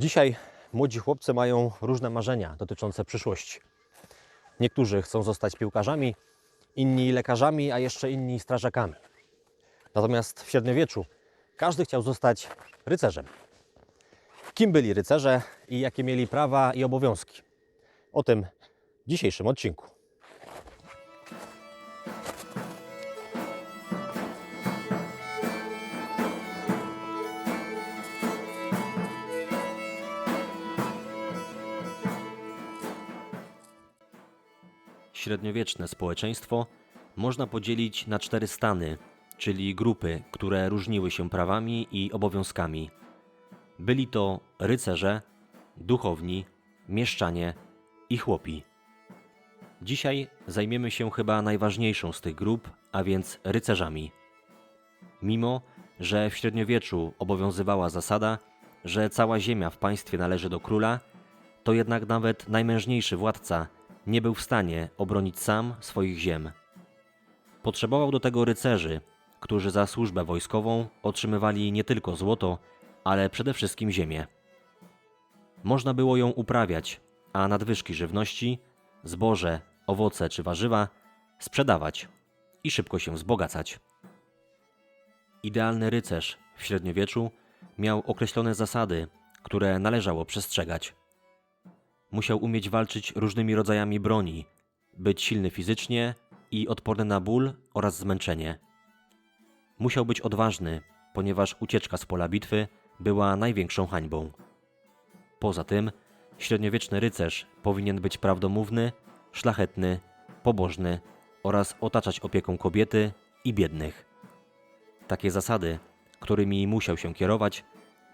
Dzisiaj młodzi chłopcy mają różne marzenia dotyczące przyszłości. Niektórzy chcą zostać piłkarzami, inni lekarzami, a jeszcze inni strażakami. Natomiast w średniowieczu każdy chciał zostać rycerzem. Kim byli rycerze i jakie mieli prawa i obowiązki? O tym w dzisiejszym odcinku. Średniowieczne społeczeństwo można podzielić na cztery stany, czyli grupy, które różniły się prawami i obowiązkami. Byli to rycerze, duchowni, mieszczanie i chłopi. Dzisiaj zajmiemy się chyba najważniejszą z tych grup, a więc rycerzami. Mimo, że w średniowieczu obowiązywała zasada, że cała ziemia w państwie należy do króla, to jednak nawet najmężniejszy władca nie był w stanie obronić sam swoich ziem. Potrzebował do tego rycerzy, którzy za służbę wojskową otrzymywali nie tylko złoto, ale przede wszystkim ziemię. Można było ją uprawiać, a nadwyżki żywności, zboże, owoce czy warzywa sprzedawać i szybko się wzbogacać. Idealny rycerz w średniowieczu miał określone zasady, które należało przestrzegać. Musiał umieć walczyć różnymi rodzajami broni, być silny fizycznie i odporny na ból oraz zmęczenie. Musiał być odważny, ponieważ ucieczka z pola bitwy była największą hańbą. Poza tym, średniowieczny rycerz powinien być prawdomówny, szlachetny, pobożny oraz otaczać opieką kobiety i biednych. Takie zasady, którymi musiał się kierować,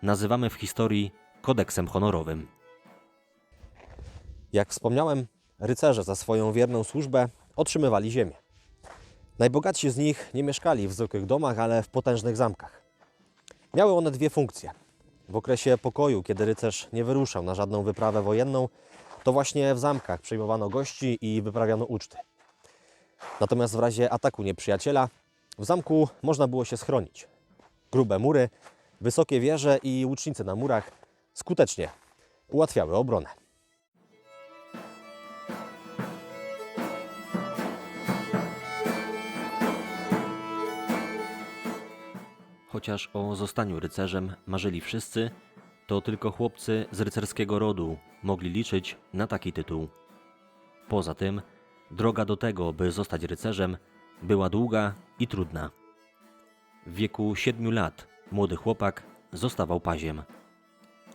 nazywamy w historii kodeksem honorowym. Jak wspomniałem, rycerze za swoją wierną służbę otrzymywali ziemię. Najbogatsi z nich nie mieszkali w zwykłych domach, ale w potężnych zamkach. Miały one dwie funkcje. W okresie pokoju, kiedy rycerz nie wyruszał na żadną wyprawę wojenną, to właśnie w zamkach przyjmowano gości i wyprawiano uczty. Natomiast w razie ataku nieprzyjaciela w zamku można było się schronić. Grube mury, wysokie wieże i łucznice na murach skutecznie ułatwiały obronę. Chociaż o zostaniu rycerzem marzyli wszyscy, to tylko chłopcy z rycerskiego rodu mogli liczyć na taki tytuł. Poza tym, droga do tego, by zostać rycerzem, była długa i trudna. W wieku siedmiu lat młody chłopak zostawał paziem.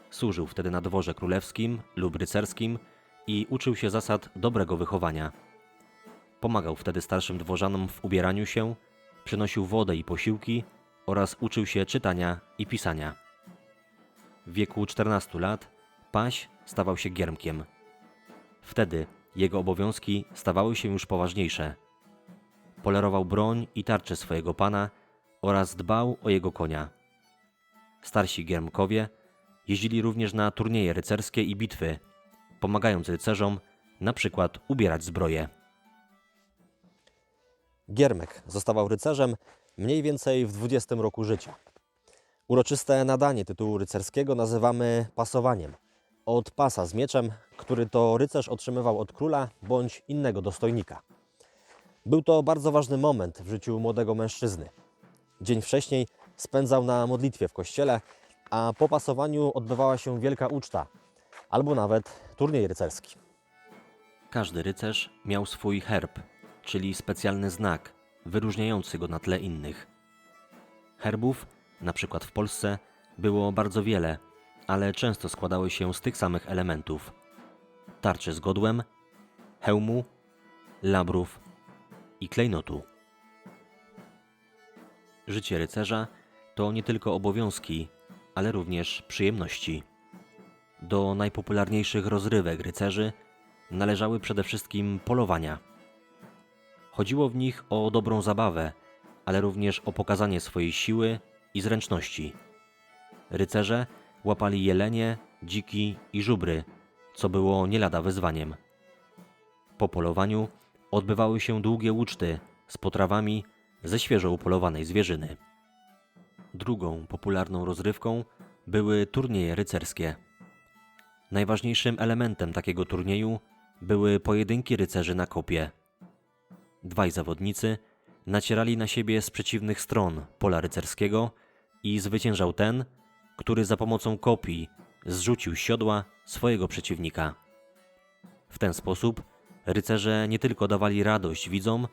Służył wtedy na dworze królewskim lub rycerskim i uczył się zasad dobrego wychowania. Pomagał wtedy starszym dworzanom w ubieraniu się, przynosił wodę i posiłki oraz uczył się czytania i pisania. W wieku 14 lat Paś stawał się giermkiem. Wtedy jego obowiązki stawały się już poważniejsze. Polerował broń i tarcze swojego pana oraz dbał o jego konia. Starsi giermkowie jeździli również na turnieje rycerskie i bitwy, pomagając rycerzom na przykład ubierać zbroję. Giermek zostawał rycerzem mniej więcej w 20 roku życia. Uroczyste nadanie tytułu rycerskiego nazywamy pasowaniem. Od pasa z mieczem, który to rycerz otrzymywał od króla bądź innego dostojnika. Był to bardzo ważny moment w życiu młodego mężczyzny. Dzień wcześniej spędzał na modlitwie w kościele, a po pasowaniu odbywała się wielka uczta albo nawet turniej rycerski. Każdy rycerz miał swój herb, czyli specjalny znak wyróżniający go na tle innych. Herbów, na przykład w Polsce, było bardzo wiele, ale często składały się z tych samych elementów: tarczy z godłem, hełmu, labrów i klejnotu. Życie rycerza to nie tylko obowiązki, ale również przyjemności. Do najpopularniejszych rozrywek rycerzy należały przede wszystkim polowania. Chodziło w nich o dobrą zabawę, ale również o pokazanie swojej siły i zręczności. Rycerze łapali jelenie, dziki i żubry, co było nie lada wyzwaniem. Po polowaniu odbywały się długie uczty z potrawami ze świeżo upolowanej zwierzyny. Drugą popularną rozrywką były turnieje rycerskie. Najważniejszym elementem takiego turnieju były pojedynki rycerzy na kopie. Dwaj zawodnicy nacierali na siebie z przeciwnych stron pola rycerskiego i zwyciężał ten, który za pomocą kopii zrzucił siodła swojego przeciwnika. W ten sposób rycerze nie tylko dawali radość widzom,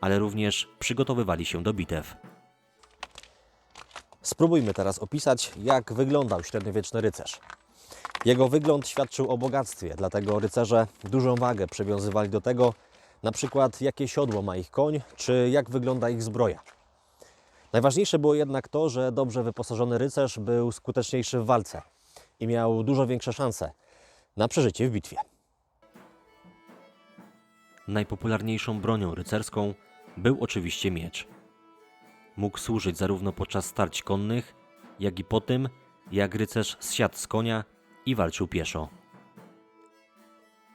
ale również przygotowywali się do bitew. Spróbujmy teraz opisać, jak wyglądał średniowieczny rycerz. Jego wygląd świadczył o bogactwie, dlatego rycerze dużą wagę przywiązywali do tego, na przykład jakie siodło ma ich koń, czy jak wygląda ich zbroja. Najważniejsze było jednak to, że dobrze wyposażony rycerz był skuteczniejszy w walce i miał dużo większe szanse na przeżycie w bitwie. Najpopularniejszą bronią rycerską był oczywiście miecz. Mógł służyć zarówno podczas starć konnych, jak i po tym, jak rycerz zsiadł z konia i walczył pieszo.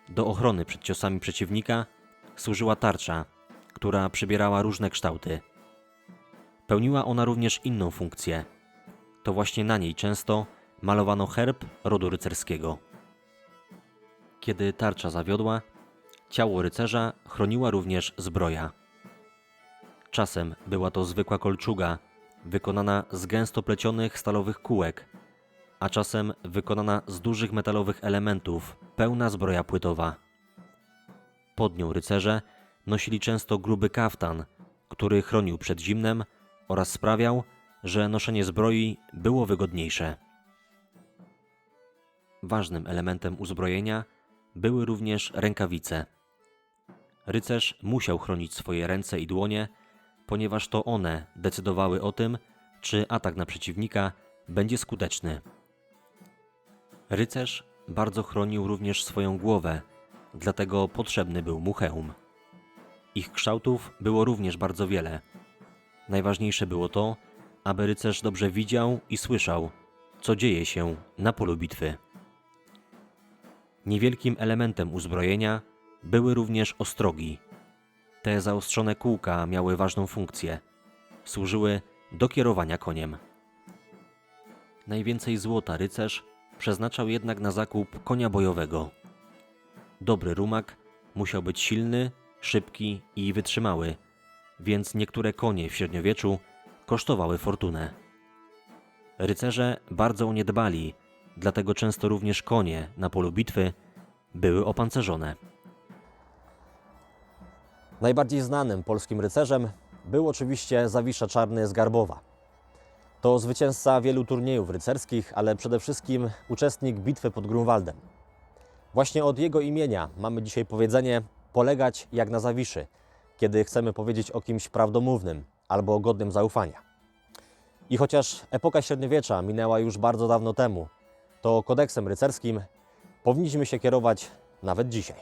Do ochrony przed ciosami przeciwnika służyła tarcza, która przybierała różne kształty. Pełniła ona również inną funkcję. To właśnie na niej często malowano herb rodu rycerskiego. Kiedy tarcza zawiodła, Ciało rycerza chroniła również zbroja. Czasem była to zwykła kolczuga, wykonana z gęsto plecionych stalowych kółek, a czasem wykonana z dużych metalowych elementów, pełna zbroja płytowa. Pod nią rycerze nosili często gruby kaftan, który chronił przed zimnem oraz sprawiał, że noszenie zbroi było wygodniejsze. Ważnym elementem uzbrojenia były również rękawice. Rycerz musiał chronić swoje ręce i dłonie, ponieważ to one decydowały o tym, czy atak na przeciwnika będzie skuteczny. Rycerz bardzo chronił również swoją głowę, dlatego potrzebny był mu hełm. Ich kształtów było również bardzo wiele. Najważniejsze było to, aby rycerz dobrze widział i słyszał, co dzieje się na polu bitwy. Niewielkim elementem uzbrojenia były również ostrogi. Te zaostrzone kółka miały ważną funkcję. Służyły do kierowania koniem. Najwięcej złota rycerz przeznaczał jednak na zakup konia bojowego. Dobry rumak musiał być silny, szybki i wytrzymały, więc niektóre konie w średniowieczu kosztowały fortunę. Rycerze bardzo nie dbali, dlatego często również konie na polu bitwy były opancerzone. Najbardziej znanym polskim rycerzem był oczywiście Zawisza Czarny z Garbowa. To zwycięzca wielu turniejów rycerskich, ale przede wszystkim uczestnik bitwy pod Grunwaldem. Właśnie od jego imienia mamy dzisiaj powiedzenie polegać jak na Zawiszy, kiedy chcemy powiedzieć o kimś prawdomównym albo godnym zaufania. I chociaż epoka średniowiecza minęła już bardzo dawno temu, to kodeksem rycerskim powinniśmy się kierować nawet dzisiaj.